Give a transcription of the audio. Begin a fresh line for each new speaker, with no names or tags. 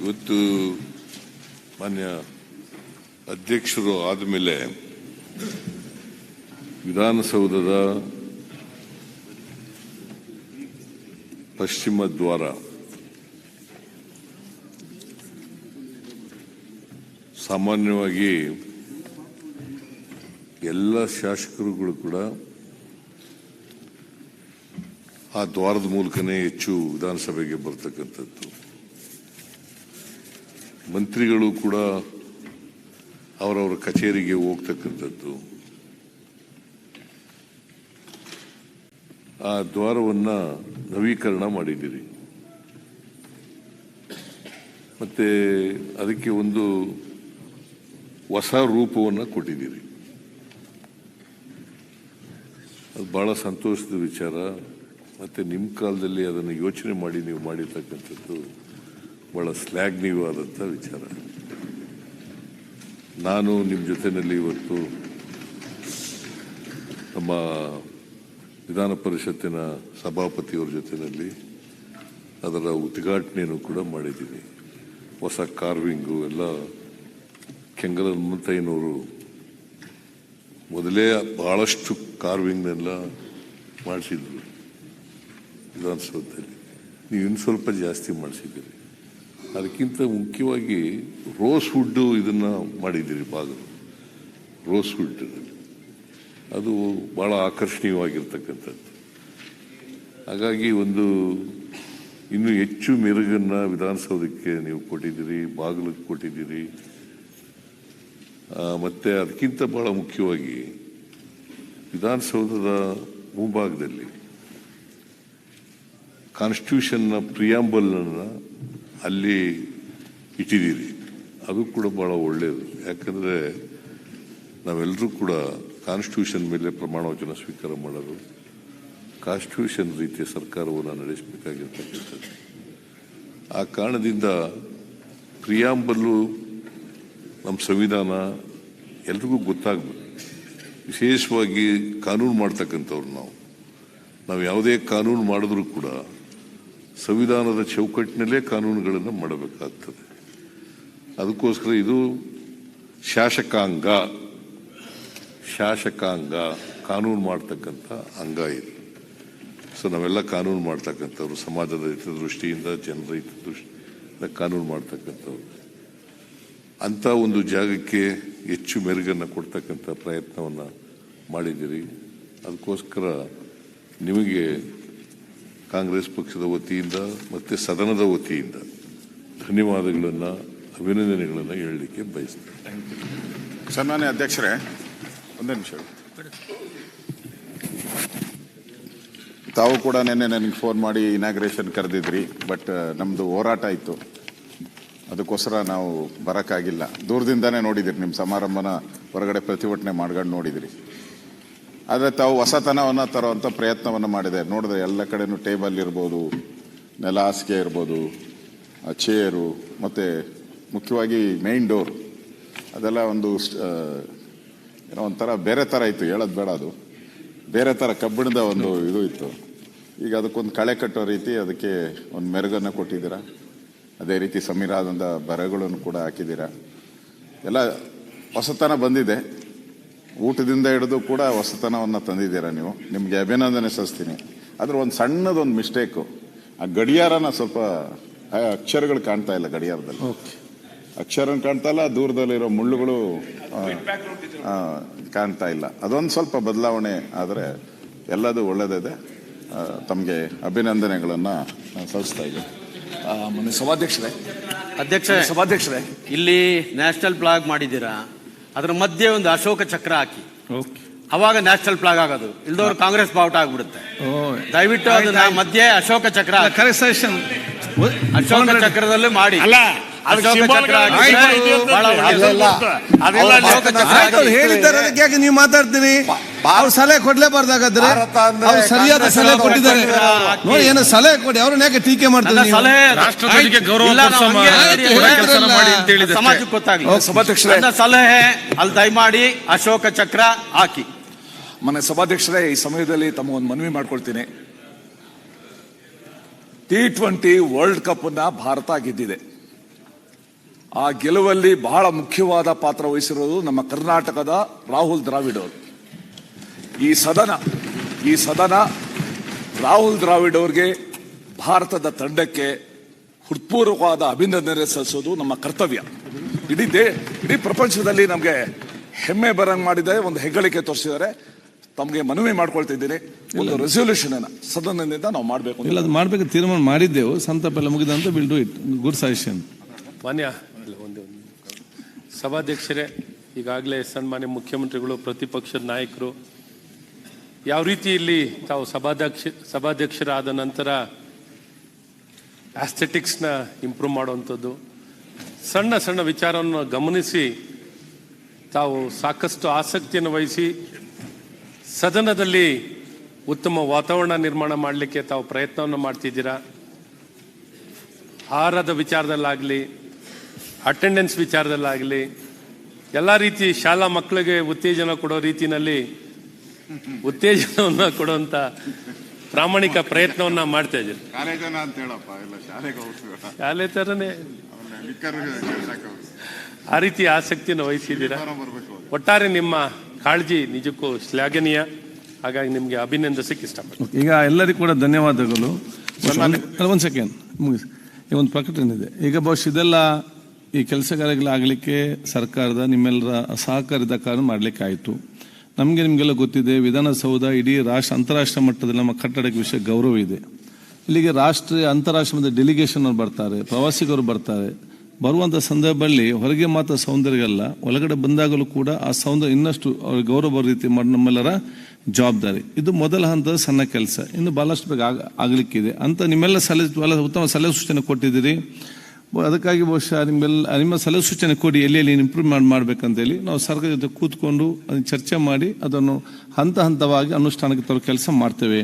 ಇವತ್ತು ಮಾನ್ಯ ಅಧ್ಯಕ್ಷರು ಆದಮೇಲೆ ವಿಧಾನಸೌಧದ ಪಶ್ಚಿಮ ದ್ವಾರ ಸಾಮಾನ್ಯವಾಗಿ ಎಲ್ಲ ಶಾಸಕರುಗಳು ಕೂಡ ಆ ದ್ವಾರದ ಮೂಲಕನೇ ಹೆಚ್ಚು ವಿಧಾನಸಭೆಗೆ ಬರ್ತಕ್ಕಂಥದ್ದು. ಮಂತ್ರಿಗಳು ಕೂಡ ಅವರವರ ಕಚೇರಿಗೆ ಹೋಗ್ತಕ್ಕಂಥದ್ದು. ಆ ದ್ವಾರವನ್ನ ನವೀಕರಣ ಮಾಡಿದ್ದೀರಿ. ಮತ್ತೆ ಅದಕ್ಕೆ ಒಂದು ಹೊಸ ರೂಪವನ್ನು ಕೊಟ್ಟಿದ್ದೀರಿ. ಅದು ಬಹಳ ಸಂತೋಷದ ವಿಚಾರ. ಮತ್ತೆ ನಿಮ್ಮ ಕಾಲದಲ್ಲಿ ಅದನ್ನು ಯೋಚನೆ ಮಾಡಿ ನೀವು ಮಾಡಿರ್ತಕ್ಕಂಥದ್ದು. ಬಹಳ ಶ್ಲಾಘನೀಯವಾದಂಥ ವಿಚಾರ. ನಾನು ನಿಮ್ಮ ಜೊತೆಯಲ್ಲಿ ಇವತ್ತು ನಮ್ಮ ವಿಧಾನ ಪರಿಷತ್ತಿನ ಸಭಾಪತಿಯವರ ಜೊತೆಯಲ್ಲಿ ಅದರ ಉದ್ಘಾಟನೆಯನ್ನು ಕೂಡ ಮಾಡಿದ್ದೀನಿ ಹೊಸ ಕಾರ್ವಿಂಗು, ಎಲ್ಲ ಕೆಂಗಲ ಹನುಮಂತಯ್ಯನವರು ಮೊದಲೇ ಭಾಳಷ್ಟು ಕಾರ್ವಿಂಗ್ನೆಲ್ಲ ಮಾಡಿಸಿದ್ರು ವಿಧಾನಸೌಧದಲ್ಲಿ. ನೀವು ಇನ್ನು ಸ್ವಲ್ಪ ಜಾಸ್ತಿ ಮಾಡಿಸಿದ್ದೀರಿ. ಅದಕ್ಕಿಂತ ಮುಖ್ಯವಾಗಿ ರೋಸ್ ವುಡ್ ಇದನ್ನು ಮಾಡಿದ್ದೀರಿ ಬಾಗಿಲು. Rose wood. ಅದು ಭಾಳ ಆಕರ್ಷಣೀಯವಾಗಿರ್ತಕ್ಕಂಥದ್ದು. ಹಾಗಾಗಿ ಒಂದು ಇನ್ನೂ ಹೆಚ್ಚು ಮೆರುಗನ್ನು ವಿಧಾನಸೌಧಕ್ಕೆ ನೀವು ಕೊಟ್ಟಿದ್ದೀರಿ, ಬಾಗಿಲಿಗೆ ಕೊಟ್ಟಿದ್ದೀರಿ. ಮತ್ತೆ ಅದಕ್ಕಿಂತ ಭಾಳ ಮುಖ್ಯವಾಗಿ ವಿಧಾನಸೌಧದ ಮುಂಭಾಗದಲ್ಲಿ ಕಾನ್ಸ್ಟಿಟ್ಯೂಷನ್ನ ಪ್ರಿಯಾಂಬಲ್ನ ಅಲ್ಲಿ ಇಟ್ಟಿದ್ದೀರಿ. ಅದು ಕೂಡ ಬಹಳ ಒಳ್ಳೆಯದು ಯಾಕಂದರೆ ನಾವೆಲ್ಲರೂ ಕೂಡ ಕಾನ್ಸ್ಟಿಟ್ಯೂಷನ್ ಮೇಲೆ ಪ್ರಮಾಣ ವಚನ ಸ್ವೀಕಾರ ಮಾಡೋದು ಕಾನ್ಸ್ಟಿಟ್ಯೂಷನ್ ರೀತಿಯ ಸರ್ಕಾರವನ್ನು ನಡೆಸಬೇಕಾಗಿರ್ತಕ್ಕಂಥದ್ದು. ಆ ಕಾರಣದಿಂದ ಪ್ರಿಯಾಂಬಲ್ಲು ನಮ್ಮ ಸಂವಿಧಾನ ಎಲ್ರಿಗೂ ಗೊತ್ತಾಗಬೇಕು. ವಿಶೇಷವಾಗಿ ಕಾನೂನು ಮಾಡ್ತಕ್ಕಂಥವ್ರು ನಾವು. ನಾವು ಯಾವುದೇ ಕಾನೂನು ಮಾಡಿದ್ರೂ ಕೂಡ ಸಂವಿಧಾನದ ಚೌಕಟ್ಟಿನಲ್ಲೇ ಕಾನೂನುಗಳನ್ನು ಮಾಡಬೇಕಾಗ್ತದೆ. ಅದಕ್ಕೋಸ್ಕರ ಇದು ಶಾಸಕಾಂಗ ಶಾಸಕಾಂಗ ಕಾನೂನು ಮಾಡ್ತಕ್ಕಂಥ ಅಂಗ ಇದು. ಸೊ ನಾವೆಲ್ಲ ಕಾನೂನು ಮಾಡ್ತಕ್ಕಂಥವ್ರು, ಸಮಾಜದ ಹಿತದೃಷ್ಟಿಯಿಂದ, ಜನರ ಹಿತದೃಷ್ಟಿಯಿಂದ ಕಾನೂನು ಮಾಡ್ತಕ್ಕಂಥವ್ರು. ಅಂಥ ಒಂದು ಜಾಗಕ್ಕೆ ಹೆಚ್ಚು ಮೆರುಗನ್ನು ಕೊಡ್ತಕ್ಕಂಥ ಪ್ರಯತ್ನವನ್ನು ಮಾಡಿದ್ದೀರಿ. ಅದಕ್ಕೋಸ್ಕರ ನಿಮಗೆ ಕಾಂಗ್ರೆಸ್ ಪಕ್ಷದ ವತಿಯಿಂದ ಮತ್ತು ಸದನದ ವತಿಯಿಂದ ಧನ್ಯವಾದಗಳನ್ನು, ಅಭಿನಂದನೆಗಳನ್ನು ಹೇಳಲಿಕ್ಕೆ ಬಯಸ್ತೇನೆ.
ಸನ್ಮಾನ್ಯ ಅಧ್ಯಕ್ಷರೇ, ಒಂದೇ ನಿಮಿಷ ತಾವು ಕೂಡ ನಿನ್ನೆ ನನಗೆ ಫೋನ್ ಮಾಡಿ ಇನಾಗ್ರೇಷನ್ ಕರೆದಿದ್ರಿ ಬಟ್ ನಮ್ಮದು ಹೋರಾಟ ಇತ್ತು ಅದಕ್ಕೋಸ್ಕರ ನಾವು ಬರೋಕ್ಕಾಗಿಲ್ಲ. ದೂರದಿಂದನೇ ನೋಡಿದಿರಿ ನಿಮ್ಮ ಸಮಾರಂಭನ ಹೊರಗಡೆ ಪ್ರತಿಭಟನೆ ಮಾಡ್ಕೊಂಡು ನೋಡಿದಿರಿ. ಆದರೆ ತಾವು ಹೊಸತನವನ್ನು ತರುವಂಥ ಪ್ರಯತ್ನವನ್ನು ಮಾಡಿದೆ. ನೋಡಿದ್ರೆ ಎಲ್ಲ ಕಡೆನೂ ಟೇಬಲ್ ಇರ್ಬೋದು, ನೆಲ ಹಾಸಿಗೆ ಇರ್ಬೋದು ಚೇರು, ಮತ್ತು ಮುಖ್ಯವಾಗಿ ಮೇನ್ ಡೋರ್ ಅದೆಲ್ಲ ಒಂದು ಏನೋ ಒಂಥರ ಬೇರೆ ಥರ ಇತ್ತು. ಹೇಳೋದು ಬೇಡ ಅದು. ಬೇರೆ ಥರ ಕಬ್ಬಿಣದ ಒಂದು ಇದು ಇತ್ತು. ಈಗ ಅದಕ್ಕೊಂದು ಕಳೆ ಕಟ್ಟೋ ರೀತಿ ಅದಕ್ಕೆ ಒಂದು ಮೆರುಗನ್ನು ಕೊಟ್ಟಿದ್ದೀರಾ. ಅದೇ ರೀತಿ ಸಮೀರಾದಂಥ ಬರಗಳನ್ನು ಕೂಡ ಹಾಕಿದ್ದೀರಾ. ಎಲ್ಲ ಹೊಸತನ ಬಂದಿದೆ. ಊಟದಿಂದ ಹಿಡಿದು ಕೂಡ ಹೊಸತನವನ್ನು ತಂದಿದ್ದೀರಾ ನೀವು? ನಿಮಗೆ ಅಭಿನಂದನೆ ಸಲ್ಲಿಸ್ತೀನಿ. ಆದರೆ ಒಂದು ಸಣ್ಣದೊಂದು ಮಿಸ್ಟೇಕು ಆ ಗಡಿಯಾರನ ಸ್ವಲ್ಪ ಅಕ್ಷರಗಳು ಕಾಣ್ತಾ ಇಲ್ಲ ಗಡಿಯಾರದಲ್ಲಿ. ಅಕ್ಷರ ಕಾಣ್ತಾ ಇಲ್ಲ ದೂರದಲ್ಲಿರೋ ಮುಳ್ಳುಗಳು ಕಾಣ್ತಾ ಇಲ್ಲ. ಅದೊಂದು ಸ್ವಲ್ಪ ಬದಲಾವಣೆ ಆದರೆ ಎಲ್ಲದೂ ಒಳ್ಳೆಯದಿದೆ ತಮಗೆ ಅಭಿನಂದನೆಗಳನ್ನು ನಾನು ಸಲ್ಲಿಸ್ತಾ ಇದ್ದೀನಿ.
ಮೊನ್ನೆ ಸಭಾಧ್ಯಕ್ಷರೇ.
ಅಧ್ಯಕ್ಷ
ಸಭಾಧ್ಯಕ್ಷರೇ.
ಇಲ್ಲಿ ನ್ಯಾಷನಲ್ ಫ್ಲಾಗ್ ಮಾಡಿದ್ದೀರಾ? ಅದರ ಮಧ್ಯೆ ಒಂದು ಅಶೋಕ ಚಕ್ರ ಹಾಕಿ. ಅವಾಗ ನ್ಯಾಷನಲ್ ಫ್ಲಾಗ್ ಆಗೋದು. ಇಲ್ದವ್ರು ಕಾಂಗ್ರೆಸ್ ಬಾವುಟ ಆಗ್ಬಿಡುತ್ತೆ. ದಯವಿಟ್ಟು ಅದನ್ನ ಮಧ್ಯೆ ಅಶೋಕ ಚಕ್ರ ಅಶೋಕ ಚಕ್ರದಲ್ಲಿ ಮಾಡಿ.
ಅಲ್ಲ
ಅಶೋಕ ಚಕ್ರ.
ಹೇಳಿದ್ದಾರೆ ಅದಕ್ಕೆ ನೀವು ಮಾತಾಡ್ತೀರಿ? ಅವ್ರು ಸಲಹೆ ಕೊಡ್ಲೇಬಾರ್ದಾಗಾದ್ರೆ ಅವ್ರು ಸರಿಯಾದ ಸಲಹೆ ಕೊಟ್ಟಿದ್ದಾರೆ. ನೋಡಿ ಏನೋ ಸಲಹೆ ಕೊಡಿ ಅವ್ರನ್ನ ಯಾಕೆ ಟೀಕೆ ಮಾಡ್ತಾರೆ ನೀವು?
ಸಲಹೆ
ಗೌರವ
ಇಲ್ಲ,
ಕೊಡ್ಸೋ
ಕೂಡ. ಮಾಡಿ ಅಂತ ಸಮಾಜಕ್ಕೆ ಗೊತ್ತಾಗ್ಲಿ
ಸಭಾಧ್ಯಕ್ಷರೇ.
ನನ್ನ ಸಲಹೆ ಅಲ್ಲಿ ದಯಮಾಡಿ ಅಶೋಕ ಚಕ್ರ ಹಾಕಿ.
ಮನೆ ಸಭಾಧ್ಯಕ್ಷರೇ ಈ ಸಮಯದಲ್ಲಿ ತಮ್ಮ ಒಂದು ಮನವಿ ಮಾಡ್ಕೊಳ್ತೀನಿ. ಟಿ ಟ್ವೆಂಟಿ ವರ್ಲ್ಡ್ ಕಪ್ ಅನ್ನ ಭಾರತ ಗೆದ್ದಿದೆ. ಆ ಗೆಲುವಲ್ಲಿ ಬಹಳ ಮುಖ್ಯವಾದ ಪಾತ್ರ ವಹಿಸಿರೋದು ನಮ್ಮ ಕರ್ನಾಟಕದ ರಾಹುಲ್ ದ್ರಾವಿಡ್ ಅವರು. ಈ ಸದನ ಈ ಸದನ ರಾಹುಲ್ ದ್ರಾವಿಡ್ ಅವರಿಗೆ ಭಾರತದ ತಂಡಕ್ಕೆ ಹೃತ್ಪೂರ್ವಕವಾದ ಅಭಿನಂದನೆ ಸಲ್ಲಿಸೋದು ನಮ್ಮ ಕರ್ತವ್ಯ. ಇಡೀ ದೇ ಇಡೀ ಪ್ರಪಂಚದಲ್ಲಿ ನಮಗೆ ಹೆಮ್ಮೆ ಬರಂಗ್ ಮಾಡಿದೆ ಒಂದು ಹೆಗ್ಗಳಿಕೆ ತೋರಿಸಿದರೆ ತಮಗೆ ಮನವಿ ಮಾಡ್ಕೊಳ್ತಿದ್ದೀನಿ. ಒಂದು ರೆಸೊಲ್ಯೂಷನ್ ಅನ್ನ ಸದನದಿಂದ ನಾವು ಮಾಡಬೇಕು
ಇಲ್ಲ ಅದು ಮಾಡಬೇಕು ತೀರ್ಮಾನ ಮಾಡಿದ್ದೆವು. ಸಂತಾಪ ಎಲ್ಲ ಮುಗಿದಂತ will do it good suggestion
ಮಾನ್ಯ ಒಂದು ಸಭಾಧ್ಯಕ್ಷರೇ ಈಗಾಗಲೇ ಸನ್ಮಾನ್ಯ ಮುಖ್ಯಮಂತ್ರಿಗಳು ಪ್ರತಿಪಕ್ಷದ ನಾಯಕರು ಯಾವ ರೀತಿ ಇಲ್ಲಿ ತಾವು ಸಭಾಧ್ಯಕ್ಷ, ಸಭಾಧ್ಯಕ್ಷರಾದ ನಂತರ ಆಸ್ಥೆಟಿಕ್ಸ್ನ ಇಂಪ್ರೂವ್ ಮಾಡುವಂಥದ್ದು, ಸಣ್ಣ ಸಣ್ಣ ವಿಚಾರವನ್ನು ಗಮನಿಸಿ ತಾವು ಸಾಕಷ್ಟು ಆಸಕ್ತಿಯನ್ನು ವಹಿಸಿ ಸದನದಲ್ಲಿ ಉತ್ತಮ ವಾತಾವರಣ ನಿರ್ಮಾಣ ಮಾಡಲಿಕ್ಕೆ ತಾವು ಪ್ರಯತ್ನವನ್ನು ಮಾಡ್ತಿದ್ದೀರಾ? ಆಹಾರದ ವಿಚಾರದಲ್ಲಾಗಲಿ ಅಟೆಂಡೆನ್ಸ್ ವಿಚಾರದಲ್ಲಾಗಲಿ, ಎಲ್ಲ ರೀತಿ ಶಾಲಾ ಮಕ್ಕಳಿಗೆ ಉತ್ತೇಜನ ಕೊಡೋ ರೀತಿಯಲ್ಲಿ ಉತ್ತೇಜನವನ್ನು ಕೊಡುವಂತ ಪ್ರಾಮಾಣಿಕ ಪ್ರಯತ್ನವನ್ನ ಮಾಡ್ತಾ ಇದ್ದೀರಿ
ಕಾಲೇಜನ ಅಂತ ಹೇಳಪ್ಪ ಇಲ್ಲ ಶಾಲೆಗೆ ಹೋಗ್ತೀವಿ
ಶಾಲೆ ಥರನೇ ಆ ರೀತಿ ಆಸಕ್ತಿಯನ್ನು ವಹಿಸಿದ್ದೀರಾ? ಒಟ್ಟಾರೆ ನಿಮ್ಮ ಕಾಳಜಿ ನಿಜಕ್ಕೂ ಶ್ಲಾಘನೀಯ. ಹಾಗಾಗಿ ನಿಮಗೆ ಅಭಿನಂದಿಸಕ್ಕೆ ಇಷ್ಟಪಡ್ತೀನಿ.
ಈಗ ಎಲ್ಲರಿಗೂ ಕೂಡ ಧನ್ಯವಾದಗಳು. ಒಂದು ಸೆಕೆಂಡ್ ಮುಗಿಸಿ. ಈಗ ಒಂದು ಪ್ರಕಟಣೆ ಇದೆ. ಈಗ ಬಹುಶಃ ಇದೆಲ್ಲ ಈ ಕೆಲಸ ಕಾರ್ಯಗಳಾಗಲಿಕ್ಕೆ ಸರ್ಕಾರದ ನಿಮ್ಮೆಲ್ಲರ ಸಹಕಾರದ ಕಾರಣ ಮಾಡಲಿಕ್ಕೆ ಆಯಿತು ನಮಗೆ ನಿಮಗೆಲ್ಲ ಗೊತ್ತಿದೆ, ವಿಧಾನಸೌಧ ಇಡೀ ರಾಷ್ಟ್ರ ಅಂತಾರಾಷ್ಟ್ರ ಮಟ್ಟದಲ್ಲಿ ನಮ್ಮ ಕಟ್ಟಡಕ್ಕೆ ವಿಷಯ ಗೌರವ ಇದೆ. ಇಲ್ಲಿಗೆ ರಾಷ್ಟ್ರೀಯ ಅಂತಾರಾಷ್ಟ್ರ ಮಟ್ಟದ ಡೆಲಿಗೇಷನ್ ಅವ್ರು ಬರ್ತಾರೆ, ಪ್ರವಾಸಿಗರು ಬರ್ತಾರೆ. ಬರುವಂಥ ಸಂದರ್ಭದಲ್ಲಿ ಹೊರಗೆ ಮಾತ್ರ ಸೌಂದರ್ಯ ಅಲ್ಲ ಒಳಗಡೆ ಬಂದಾಗಲೂ ಕೂಡ ಆ ಸೌಂದರ್ಯ ಇನ್ನಷ್ಟು ಅವ್ರಿಗೆ ಗೌರವ ಬರೋ ರೀತಿ ಮಾಡಿ ನಮ್ಮೆಲ್ಲರ ಜವಾಬ್ದಾರಿ. ಇದು ಮೊದಲ ಹಂತದ ಸಣ್ಣ ಕೆಲಸ. ಇನ್ನು ಬಹಳಷ್ಟು ಬೇಗ ಆಗ, ಆಗಲಿಕ್ಕಿದೆ. ಅಂತ ನಿಮ್ಮೆಲ್ಲ ಸಲಹೆ, ಉತ್ತಮ ಸಲಹೆ ಸೂಚನೆ ಕೊಟ್ಟಿದ್ದೀರಿ. ಅದಕ್ಕಾಗಿ ಬಹುಶಃ ನಿಮ್ಮೆಲ್ಲ ನಿಮ್ಮ ಸಲಹೆ ಸೂಚನೆ ಕೊಡಿ ಎಲ್ಲಿ ಎಲ್ಲಿ ಇಂಪ್ರೂವ್ಮೆಂಟ್ ಮಾಡಬೇಕಂತೇಳಿ. ನಾವು ಸರ್ಕಾರ ಜೊತೆ ಕೂತ್ಕೊಂಡು ಚರ್ಚೆ ಮಾಡಿ, ಅದನ್ನು ಹಂತ ಹಂತವಾಗಿ ಅನುಷ್ಠಾನಕ್ಕೆ ತರೋ ಕೆಲಸ ಮಾಡ್ತೇವೆ.